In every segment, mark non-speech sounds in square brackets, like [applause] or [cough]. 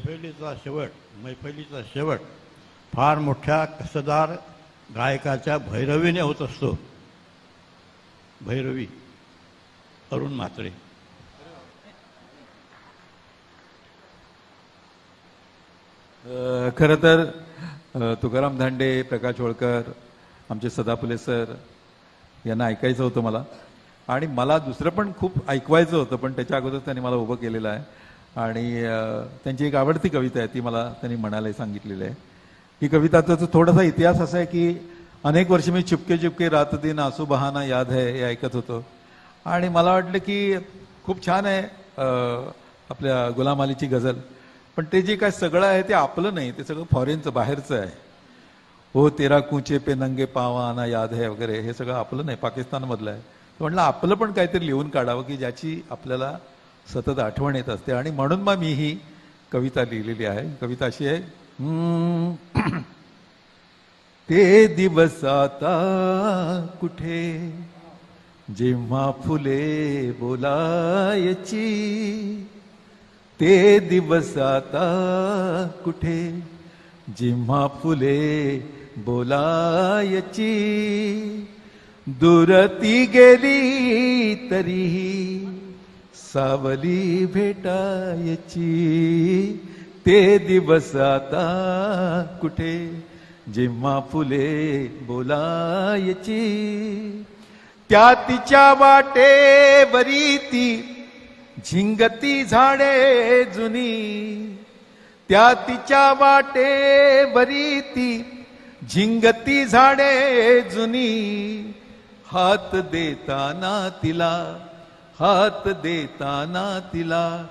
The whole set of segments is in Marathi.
मैफिलीचा शेवट म्हणजे मैफिलीचा शेवट फार मोठ्या कसदार गायकाच्या भैरवीने होत असतो. भैरवी अरुण म्हात्रे. खरं तर तुकाराम धांडे प्रकाश होळकर आमचे सदाफुले सर यांना ऐकायचं होतं मला. आणि मला दुसरं पण खूप ऐकवायचं होतं पण त्याच्या अगोदर त्यांनी मला उभं केलेलं आहे. आणि त्यांची एक आवडती कविता आहे ती मला त्यांनी म्हणायला सांगितलेली आहे. ही कविता त्याचा थोडासा इतिहास असा आहे की अनेक वर्ष मी चिपके चिपके रात दिन आसू बहाना याद है हे ऐकत होतो. आणि मला वाटलं की खूप छान आहे आपल्या गुलाम अलीची गझल. पण ते जे काय सगळं आहे ते आपलं नाही ते सगळं फॉरेनचं बाहेरचं आहे. हो तेरा कुचे पे नंगे पावाना याद है वगैरे हे सगळं आपलं नाही पाकिस्तानमधलं आहे. तर म्हटलं आपलं पण काहीतरी लिहून काढावं की ज्याची आपल्याला सतत आठवण येत असते. आणि म्हणून मग मी ही कविता लिहिलेली आहे. कविता अशी आहे ते दिवस आता कुठे? जेव्हा फुले बोलायची ते दिवस आता कुठे? जेव्हा फुले बोलायची दुरती गेली तरीही सावली भेटायची. ते दिवस आता कुठे? जेव्हा फुले बोलायची. त्या तिच्या वाटेवरी ती झिंगती झाडे जुनी. त्या तिच्या वाटेवरी ती झिंगती झाडे जुनी. हात देताना तिला हात देताना तिला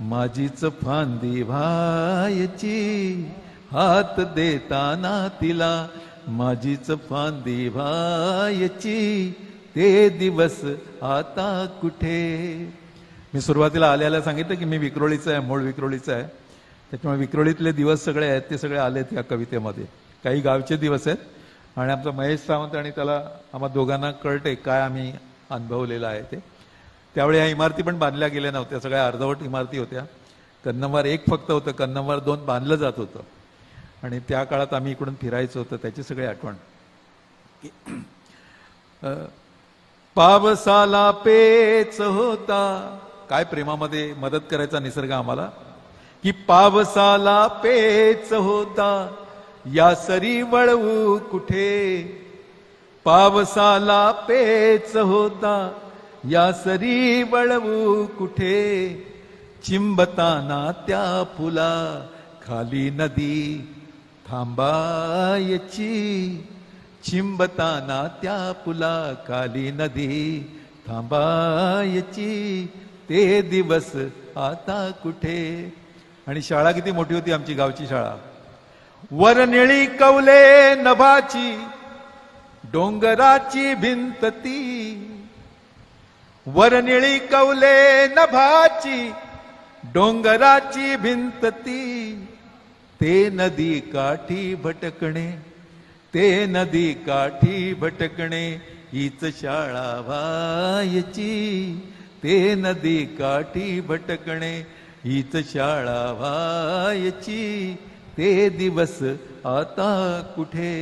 माझीच फांदी व्हायची. हात देताना तिला माझीच फांदी व्हायची. ते दिवस आता कुठे? मी सुरुवातीला आल्याला सांगितलं की मी विक्रोळीचं आहे मूळ विक्रोळीचं आहे. त्याच्यामुळे विक्रोळीतले दिवस सगळे आहेत ते सगळे आलेत या कवितेमध्ये. काही गावचे दिवस आहेत. आणि आमचा महेश सावंत आणि त्याला आम्हा दोघांना कळते काय आम्ही अनुभवलेलं आहे ते. त्यावेळी ह्या इमारती पण बांधल्या गेल्या नव्हत्या. सगळ्या अर्धवट इमारती होत्या. कन्नमवार एक फक्त होतं. कन्नमवार दोन बांधलं जात होतं. आणि त्या काळात आम्ही इकडून फिरायचं होतं. त्याची सगळी आठवण. पावसाला पेच होता. काय प्रेमामध्ये मदत करायचा निसर्ग आम्हाला? की पावसाला पेच होता. या सरी वळवू कुठे? पावसाला पेच होता. या सरी वळवू कुठे? चिंबताना त्या फुला खाली नदी थांबायची. चिंबताना त्या पुला खाली नदी थांबायची. ते दिवस आता कुठे? आणि शाळा किती मोठी होती आमची गावची शाळा. वर निळी कवले नभाची डोंगराची भिंत ती वरनिळी कवले नभाची डोंगराची भिंत ती ते नदी काठी भटकणे ते नदी काठी भटकणे हीच शाळा व्हायची. ते नदी काठी भटकणे हीच शाळा व्हायची. ते दिवस आता कुठे?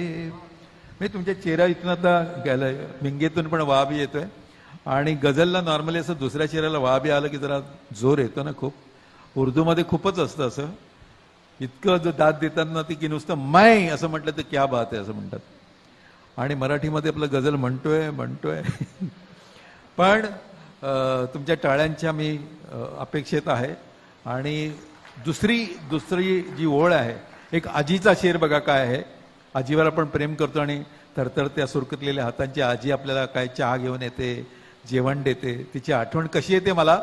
मी तुमच्या चेहरा इथून आता गेलाय भिंगेतून पण वाब येतोय. आणि गझलला नॉर्मली असं दुसऱ्या चेहऱ्याला वाबी आलं की जरा जोर येतो ना खूप. उर्दूमध्ये खूपच असतं असं. इतकं जो दाद देताना ती की नुसतं माय असं म्हटलं तर क्या बात आहे असं म्हणतात. आणि मराठीमध्ये आपलं गझल म्हणतोय म्हणतोय. [laughs] पण तुमच्या टाळ्यांच्या मी अपेक्षेत आहे. आणि दुसरी दुसरी जी ओळ आहे एक आजीचा शेर बघा काय आहे. आजीवर आपण प्रेम करतो आणि थरथरत्या सुरकतलेल्या हातांची आजी आपल्याला काय चहा घेऊन येते जेवण देते तिची आठवण कशी येते मला?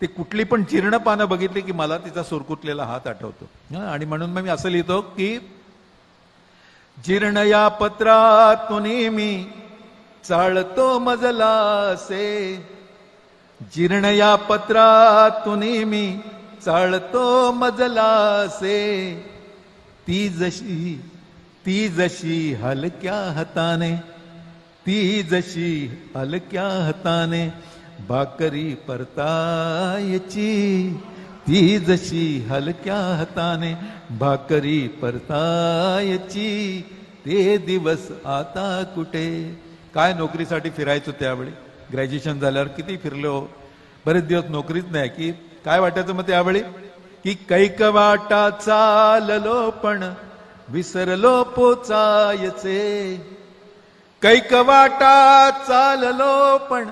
ती कुठली पण जीर्ण पानं बघितली की मला तिचा सुरकुतलेला हात आठवतो. आणि म्हणून मग मी असं लिहितो की जीर्ण या पत्रातून मी चाळतो मजलासे जीर्ण या पत्रातून मी चाळतो मजलासे ती जशी ती जशी हलक्या हाताने ती जशी हलक्या हाताने भाकरी परतायची ती जशी हलक्या हाताने भाकरी परतायची ते दिवस आता कुठे? काय नोकरीसाठी फिरायचो त्यावेळी? ग्रॅज्युएशन झाल्यावर किती फिरलो? बरेच दिवस नोकरीच नाही की काय वाटायचं मग त्यावेळी? की कैक वाटा चाललो पण विसरलो पोचायचे. कैक वाटा चाललो पण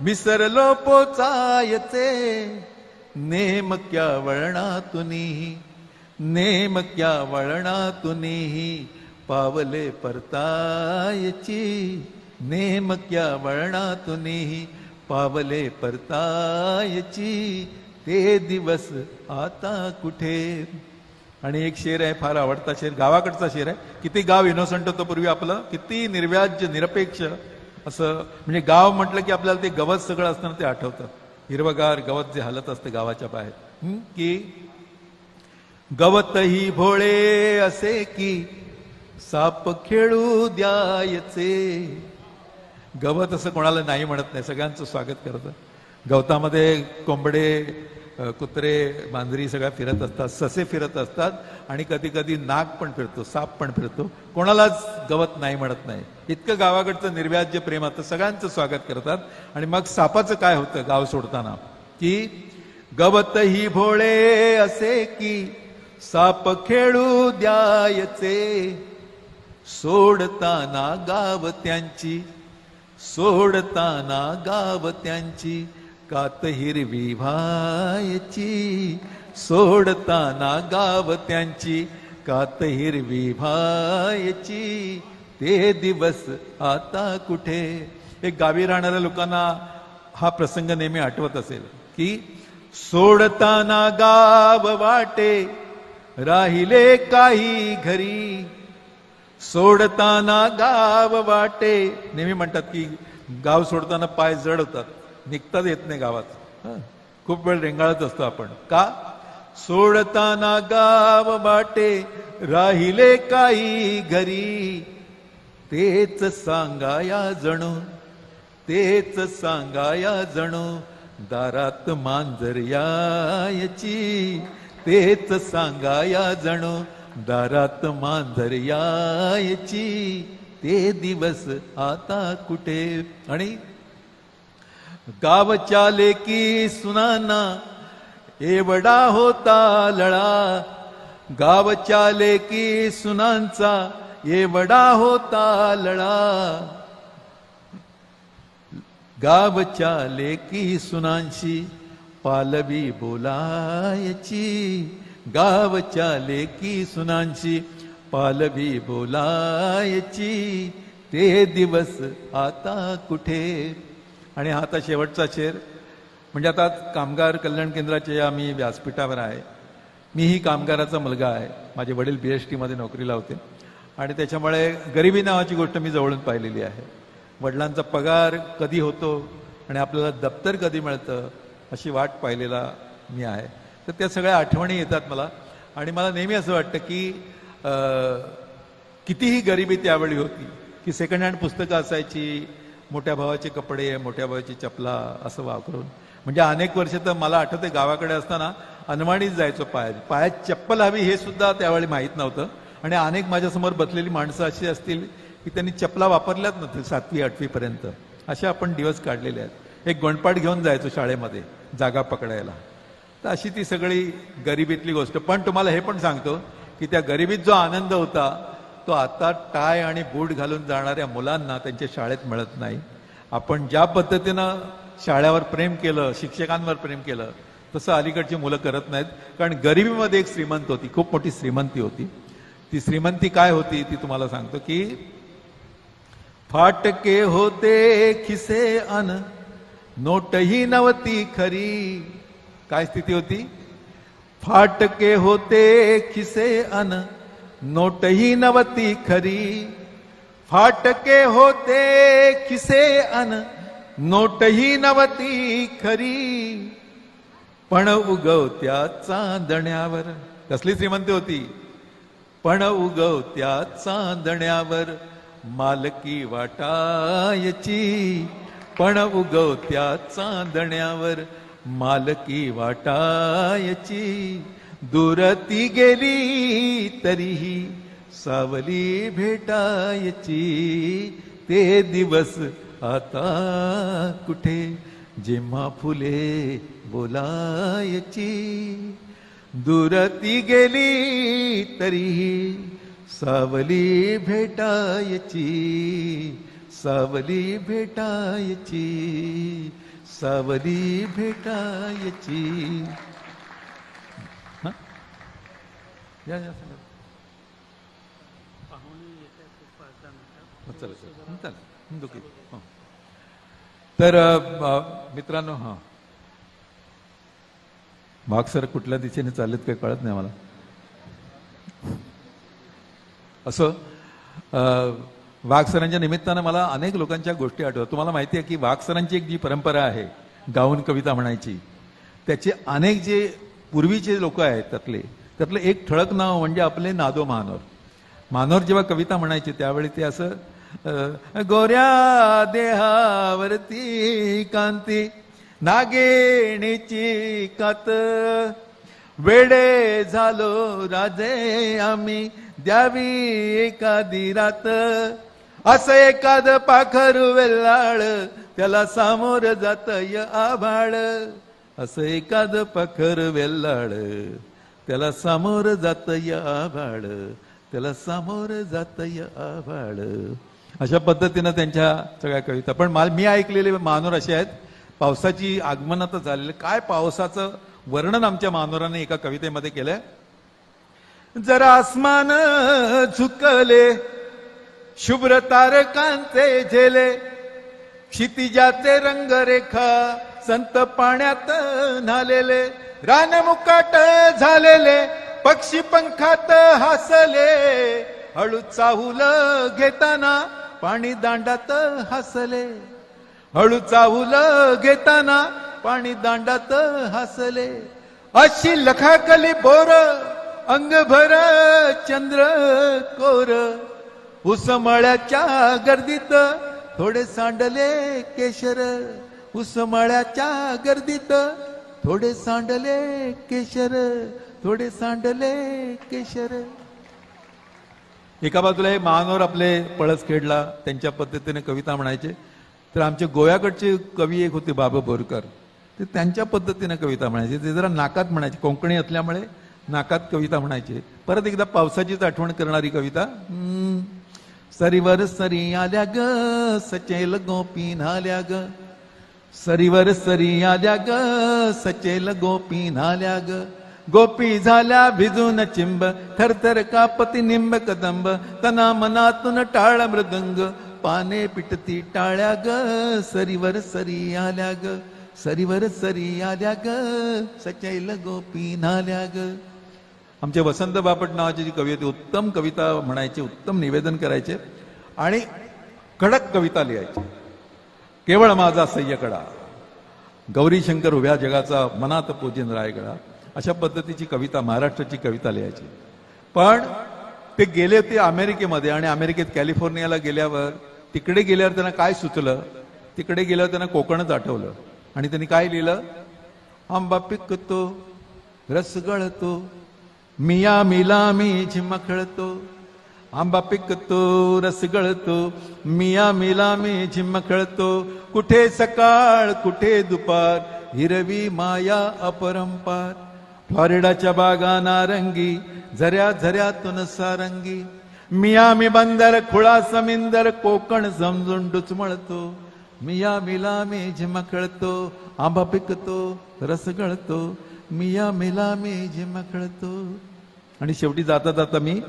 विसरलो पोचायचे. नेमक्या वळणातुनी नेमक्या वळणातुनी पावले परतायची. नेमक्या वळणातुनी पावले परतायची. ते दिवस आता कुठे? आणि एक शेर आहे फार आवडता शेर गावाकडचा शेर आहे. किती गाव इनोसंट होतं पूर्वी आपलं? किती निर्व्याज्य निरपेक्ष असं म्हणजे गाव म्हटलं की आपल्याला ते गवत सगळं असताना ते आठवतं. हिरवगार गवत जे हलत असतं गावाच्या बाहेर. की गवत ही भोळे असे की साप खेळू द्यायचे. गवत असं कोणाला नाही म्हणत नाही सगळ्यांचं स्वागत करतं. गवतामध्ये कोंबडे कुत्रे मांजरी सगळ्या फिरत असतात ससे फिरत असतात आणि कधी कधी नाग पण फिरतो साप पण फिरतो. कोणालाच गवत नाही म्हणत नाही. इतकं गावाकडचं निर्व्याज्य प्रेम आता सगळ्यांचं स्वागत करतात. आणि मग सापाचं काय होतं गाव सोडताना? की गवत ही भोळे असे की साप खेळू द्यायचे. सोडताना गाव त्यांची सोडताना गाव त्यांची. कात हिरवी व्हायची. सोडताना गाव त्यांची कात हिरवी व्हायची. ते दिवस आता कुठे? एक गावी राहणाऱ्या लोकांना हा प्रसंग नेहमी आठवत असेल की सोडताना गाव वाटे राहिले काही घरी. सोडताना गाव वाटे. नेहमी म्हणतात की गाव सोडताना पाय जड होतात. निघताच येत नाही गावात. खूप वेळ रेंगाळत असतो आपण. का? सोडताना गाव बाटे राहिले काही घरी. तेच सांगाया जणू तेच सांगाया जणू दारात मांजर यायची. तेच सांगाया जणू दारात मांजर यायची. ते दिवस आता कुठे? आणि गावच्या लेकी सुनाना एवढा होता लळा. गावच्या लेकी सुनांचा एवढा होता लळा. गावच्या लेकी सुनांशी पालवी बोलायची. गावच्या लेकी सुनांशी पालवी बोलायची. ते दिवस आता कुठे? आणि हा आता शेवटचा शेर म्हणजे आता कामगार कल्याण केंद्राचे आम्ही व्यासपीठावर आहे. मीही कामगाराचा मुलगा आहे. माझे वडील बी एस टीमध्ये नोकरीला होते. आणि त्याच्यामुळे गरिबी नावाची गोष्ट मी जवळून पाहिलेली आहे. वडिलांचा पगार कधी होतो आणि आपल्याला दप्तर कधी मिळतं अशी वाट पाहिलेला मी आहे. तर त्या सगळ्या आठवणी येतात मला. आणि मला नेहमी असं वाटतं की कितीही गरिबी त्यावेळी होती की सेकंड हँड पुस्तकं असायची मोठ्या भावाचे कपडे मोठ्या भावाची चपला असं वापरून. म्हणजे अनेक वर्ष तर मला आठवते गावाकडे असताना अनवाणीच जायचो पायात. पायात चप्पल हवी हे सुद्धा त्यावेळी माहीत नव्हतं. आणि अनेक माझ्यासमोर बसलेली माणसं अशी असतील की त्यांनी चपला वापरल्याच नव्हतील सातवी आठवीपर्यंत असे आपण दिवस काढलेले आहेत. एक गोंडपाट घेऊन जायचो शाळेमध्ये जागा पकडायला. तर अशी ती सगळी गरिबीतली गोष्ट. पण तुम्हाला हे पण सांगतो की त्या गरिबीत जो आनंद होता तो आता टाय आणि बूट घालून जाणाऱ्या मुलांना त्यांच्या शाळेत मिळत नाही. आपण ज्या पद्धतीनं शाळेवर प्रेम केलं शिक्षकांवर प्रेम केलं तसं अलीकडची मुलं करत नाहीत. कारण गरिबीमध्ये एक श्रीमंत होती खूप मोठी श्रीमंती होती. ती श्रीमंती काय होती ती तुम्हाला सांगतो की फाटके होते खिसे अन नोटही नव्हती खरी. काय स्थिती होती? फाटके होते खिसे अन नोटही नवती खरी. फाटके होते किसे अन नोटही नवती खरी. पण उगवत्या चांदण्यावर कसली श्रीमंती होती? पण उगवत्या चांदण्यावर मालकी वाटायची. पण उगवत्या चांदण्यावर मालकी वाटायची. दुरती गेली तरीही सावली भेटायची. ते दिवस आता कुठे? जेव्हा फुले बोलायची. दुरती गेली तरीही सावली भेटायची. सावली भेटायची. सावली भेटायची हं? या या सांगा. चला चला चला दोघी. हं. तर मित्रांनो हां वाघ सर कुठल्या दिशेने चाललेत काही कळत नाही मला असं अ, वाघ सरांच्या निमित्तानं मला अनेक लोकांच्या गोष्टी आठवतात तुम्हाला माहिती आहे की वाघ सरांची एक जी परंपरा आहे गाऊन कविता म्हणायची त्याचे अनेक जे पूर्वीचे लोक आहेत त्यातले त्यातलं एक ठळक नाव म्हणजे आपले नादो महानोर मानोर जेव्हा कविता म्हणायचे त्यावेळी ते असं गोऱ्या देहावरती कांती नागेणीची कात. वेडे झालो राजे आम्ही द्यावी एखादी रात. असं एखाद पाखर वेल्लाळ त्याला सामोर जात य आभाळ. असं एखाद पाखर वेल्लाळ त्याला सामोर जात य आभाळ. त्याला सामोर जात य आभाळ. अशा पद्धतीनं त्यांच्या सगळ्या कविता. पण मला मी ऐकलेले मानोर असे आहेत. पावसाची आगमन आता झालेलं काय पावसाचं वर्णन आमच्या मानोराने एका कवितेमध्ये केलंय? जरा आसमान झुकले शुभ्र तारकांचे झेले क्षितिजाचे रंगरेखा संत पाण्यात न्हालेले रानमुकाट झालेले पक्षी पंखात हसले. हळू चाहूल घेताना पाणी दांडात हसले. हळू चाहूल घेताना पाणी दांडात हसले. अशी लखाकली बोर अंगभर चंद्र कोर. उसमळ्याच्या गर्दीत थोडे सांडले केशर. उसमळ्याच्या गर्दीत थोडे सांडले केशर थोडे सांडले केशर. एका बाजूला हे महानोर आपले पळस खेडला त्यांच्या पद्धतीने कविता म्हणायचे. तर आमचे गोव्याकडचे कवी एक होते बाबा बोरकर. ते त्यांच्या पद्धतीने कविता म्हणायचे. ते जरा नाकात म्हणायचे. कोंकणी असल्यामुळे नाकात कविता म्हणायचे. परत एकदा पावसाचीच आठवण करणारी कविता. सरीवर सरी आल्या ग सचेल गोपी नाल्या ग. सरीवर सरी आल्या ग सचेल गोपी नाल्या ग. गोपी झाल्या भिजून चिंब थरथर कापती निंब कदंब. तना मनातून टाळ मृदंग पाने पिटती टाळ्या ग सरीवर सरी आल्या ग. सरीवर सरी आल्या ग सचैल गोपी नाल्या ग. आमचे वसंत बापट नावाची जी कवी होती उत्तम कविता म्हणायचे उत्तम निवेदन करायचे आणि कडक कविता लिहायची. केवळ माझा सय्यकडा गौरी शंकर उभ्या जगाचा मनात पूजन रायगडा अशा पद्धतीची कविता महाराष्ट्राची कविता लिहायची. पण ते गेले ते अमेरिकेमध्ये आणि अमेरिकेत कॅलिफोर्नियाला गेल्यावर तिकडे गेल्यावर त्यांना काय सुचलं? तिकडे गेल्यावर त्यांना कोकणच आठवलं. आणि त्यांनी काय लिहिलं? आंबा पिकतो रस गळतो मिया मिला मी झिमखळतो आंबा पिकतो रस गळतो मिया मिला मी झिमखळतो कुठे सकाळ कुठे दुपार हिरवी माया अपरंपार. फ्लॉरिडाच्या बागा नारंगी झऱ्या झऱ्यातून सारंगी. मिया मी बंदर खुळा समिंदर कोकण समजून डुचमळतो. मिया मिला मी झिमखळतो आंबा पिकतो रस गळतो. मिया मिला मी झिमखळतो आणि शेवटी जाता जाता मी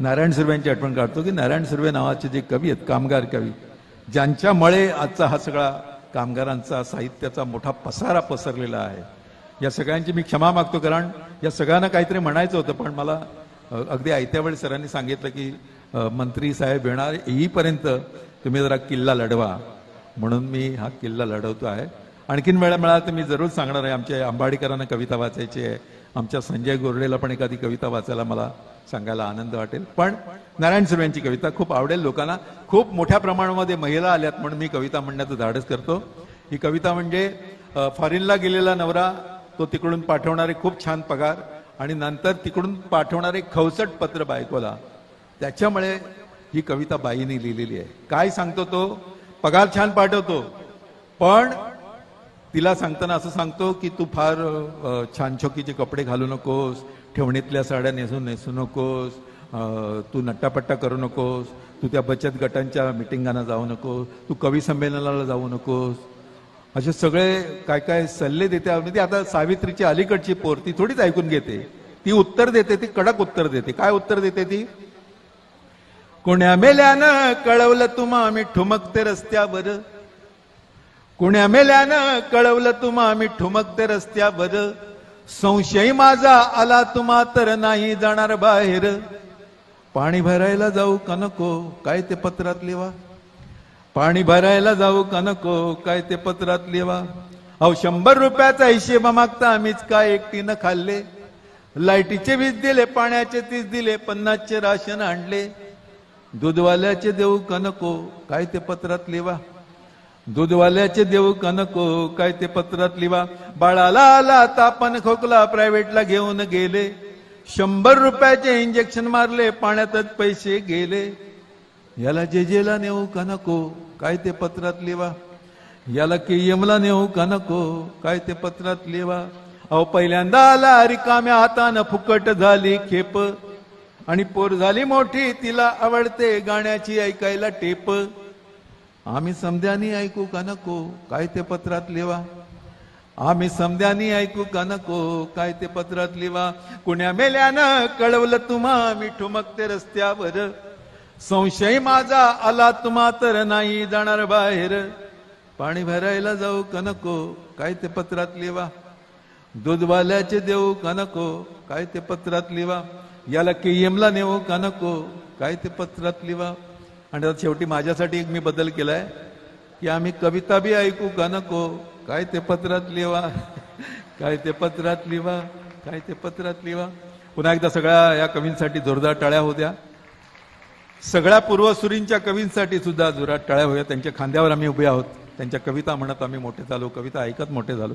नारायण सुर्व्यांची आठवण काढतो की नारायण सुर्वे नावाचे जे कवी आहेत कामगार कवी ज्यांच्यामुळे आजचा हा सगळा कामगारांचा साहित्याचा मोठा पसारा पसरलेला आहे. या सगळ्यांची मी क्षमा मागतो कारण या सगळ्यांना काहीतरी म्हणायचं होतं पण मला अगदी आयत्या वेळी सरांनी सांगितलं की मंत्री साहेब येणार येईपर्यंत तुम्ही जरा किल्ला लढवा. म्हणून मी हा किल्ला लढवतो आहे. आणखीन वेळा मिळाला तर मी जरूर सांगणार आहे आमच्या आंबाडीकरांना कविता वाचायची आहे. आमच्या संजय गोरडेला पण एखादी कविता वाचायला मला सांगायला आनंद वाटेल. पण नारायण सुर्व्यांची कविता खूप आवडेल. लोकांना खूप मोठ्या प्रमाणामध्ये महिला आल्यात म्हणून मी कविता म्हणण्याचं धाडस करतो. ही कविता म्हणजे फॉरेनला गेलेला नवरा तो तिकडून पाठवणारे खूप छान पगार आणि नंतर तिकडून पाठवणारे खवसट पत्र बायकोला. त्याच्यामुळे ही कविता बाईने लिहिलेली आहे. काय सांगतो तो? पगार छान पाठवतो. पण तिला सांगताना असं सांगतो की तू फार छानछोकीचे छान छोकीचे कपडे घालू नकोस. ठेवणीतल्या साड्या नेसू नेसू नकोस तू नट्टापट्टा करू नकोस तू त्या बचत गटांच्या मिटिंगांना जाऊ नकोस तू कवी संमेलनाला जाऊ नकोस. असे सगळे काय काय सल्ले देते. म्हणजे आता सावित्रीची अलीकडची पोर ती थोडीच ऐकून घेते. ती उत्तर देते ती कडक उत्तर देते. काय उत्तर देते ती? कोण्या मेल्यानं कळवलं तुम्हा आम्ही ठुमकते रस्त्यावर. कुण्या मेल्यानं कळवलं तुम्हा आम्ही ठुमकते रस्त्यावर. संशय माझा आला तुम्हा तर नाही जाणार बाहेर. पाणी भरायला जाऊ का नको काय ते पत्रात लिवा? पाणी भरायला जाऊ का नको काय ते पत्रात लिवा? अहो शंभर रुपयाचा हिशेब मागता आम्हीच काय एकटीनं खाल्ले? लाईटीचे वीज दिले पाण्याचे तीस दिले पन्नासचे राशन आणले. दूधवाल्याचे देऊ का नको काय ते पत्रात लिवा? दूधवाल्याचे देऊ का नको काय ते पत्रात लिवा. बाळाला आला तापन खोकला प्रायव्हेटला घेऊन गेले. शंभर रुपयाचे इंजेक्शन मारले पाण्यातच पैसे गेले. याला जेजेला नेऊ का नको काय ते पत्रात लिवा. याला केयमला नेऊ का नको काय ते पत्रात लिवा. अहो पहिल्यांदा आला रिकाम्या हातानं फुकट झाली खेप. आणि पोर झाली मोठी तिला आवडते गाण्याची ऐकायला टेप. आम्ही समध्यानी ऐकू का नको? काय ते पत्रात लिवा. आम्ही समध्यानी ऐकू का नको? काय ते पत्रात लिवा. कुण्या मेल्यानं कळवलं तुम्हा मी ठुमकते रस्त्यावर. संशय माझा आला तुम्हा तर नाही जाणार बाहेर. पाणी भरायला जाऊ का नको? काय ते पत्रात लिवा. दूधवाल्याचे देऊ का नको? काय ते पत्रात लिवा. याला केएमला नेऊ का नको? काय ते पत्रात लिवा. आणि आता शेवटी माझ्यासाठी एक मी बदल केलाय की आम्ही कविता बी ऐकू का नको? काय ते पत्रात लिहा काय ते पत्रात लिहा काय ते पत्रात लिहा पुन्हा एकदा सगळ्या या कवींसाठी जोरदार टाळ्या होत्या. सगळ्या पूर्वसुरींच्या कवींसाठी सुद्धा जोरात टाळ्या होत्या. त्यांच्या खांद्यावर आम्ही उभे आहोत. त्यांच्या कविता म्हणत आम्ही मोठे झालो. कविता ऐकत मोठे झालो.